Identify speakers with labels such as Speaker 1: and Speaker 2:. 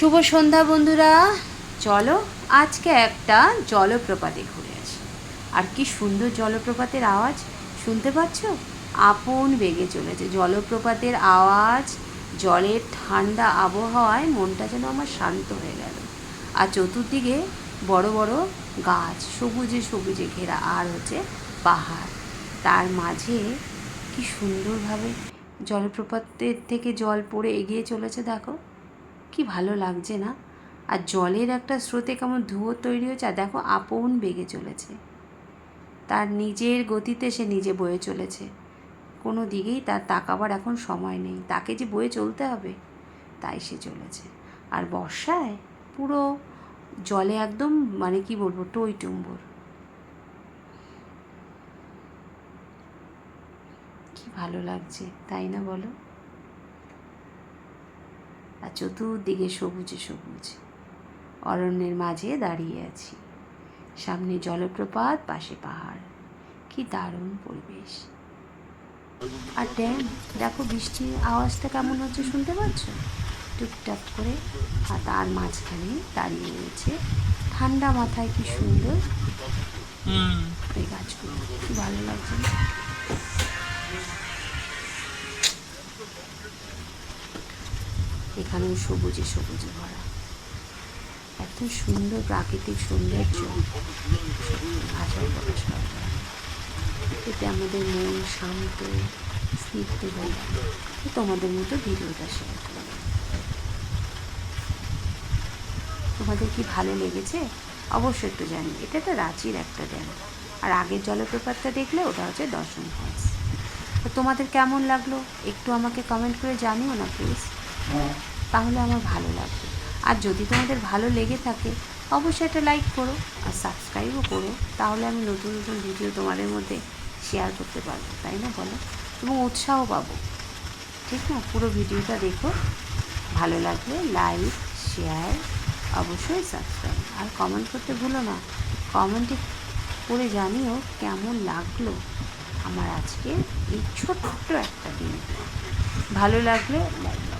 Speaker 1: শুভ সন্ধ্যা বন্ধুরা। চলো, আজকে একটা জলপ্রপাতে ঘুরে আসি। আর কি সুন্দর জলপ্রপাতের আওয়াজ, শুনতে পাচ্ছ? আপন বেগে চলেছে। জলপ্রপাতের আওয়াজ, জলের ঠান্ডা আবহাওয়ায় মনটা যেন আমার শান্ত হয়ে গেল। আর চতুর্দিকে বড় বড় গাছ, সবুজে সবুজে ঘেরা, আর হচ্ছে পাহাড়। তার মাঝে কি সুন্দরভাবে জলপ্রপাতের থেকে জল পড়ে এগিয়ে চলেছে, দেখো। কি ভালো লাগছে না? আর জলের একটা স্রোতে কেমন ধুয়ো তৈরি হয়েছে, আর দেখো আপন বেগে চলেছে। তার নিজের গতিতে সে নিজে বয়ে চলেছে। কোনো দিকেই তার তাকাবার এখন সময় নেই। তাকে যে বয়ে চলতে হবে, তাই সে চলেছে। আর বর্ষায় পুরো জলে একদম মানে কি বলব, টই টুম্বর। কি ভালো লাগছে, তাই না বলো? আর চতুর্দিকে সবুজে সবুজ। অরণ্যের মাঝে দাঁড়িয়ে আছি। সামনে জলপ্রপাত পাশে পাহাড়। কি দারুণ পরিবেশ। আর ড্যাম দেখো বৃষ্টির আওয়াজটা কেমন হচ্ছে শুনতে পাচ্ছ? টুকটাক করে। আর তার মাঝখানে দাঁড়িয়ে রয়েছে। ঠান্ডা মাথায় কি সুন্দর। ওই গাছগুলো। কি ভালো লাগছে। এখানেও সবুজে সবুজে ভরা। এত সুন্দর প্রাকৃতিক সৌন্দর্য। ভাষায় প্রকাশ করা এতে আমাদের মন শান্ত, স্নিগ্ধ হয়ে তোমাদের মতো ভিডিওটা শেয়ার তোমাদের কি ভালো লেগেছে? অবশ্যই একটু জানি এটা তো রাঁচির একটা ড্যাম আর আগের জলপ্রপাতটা দেখলে ওটা হচ্ছে দর্শন ফলস তোমাদের কেমন লাগল? একটু আমাকে কমেন্ট করে জানিও না প্লিজ তাহলে আমার ভালো লাগবে। আর যদি তোমাদের ভালো লেগে থাকে, অবশ্যই একটা লাইক করো আর সাবস্ক্রাইবও করো। তাহলে আমি নতুন নতুন ভিডিও তোমাদের মধ্যে শেয়ার করতে পারব, তাই না বলো? এবং উৎসাহ পাবো। ঠিক না? পুরো ভিডিওটা দেখো। ভালো লাগলে লাইক শেয়ার অবশ্যই সাবস্ক্রাইব আর কমেন্ট করতে ভুলো না। কমেন্টে করে জানিও কেমন লাগল আমার আজকে এই ছোট্ট একটা দিন ভালো লাগলে লাইক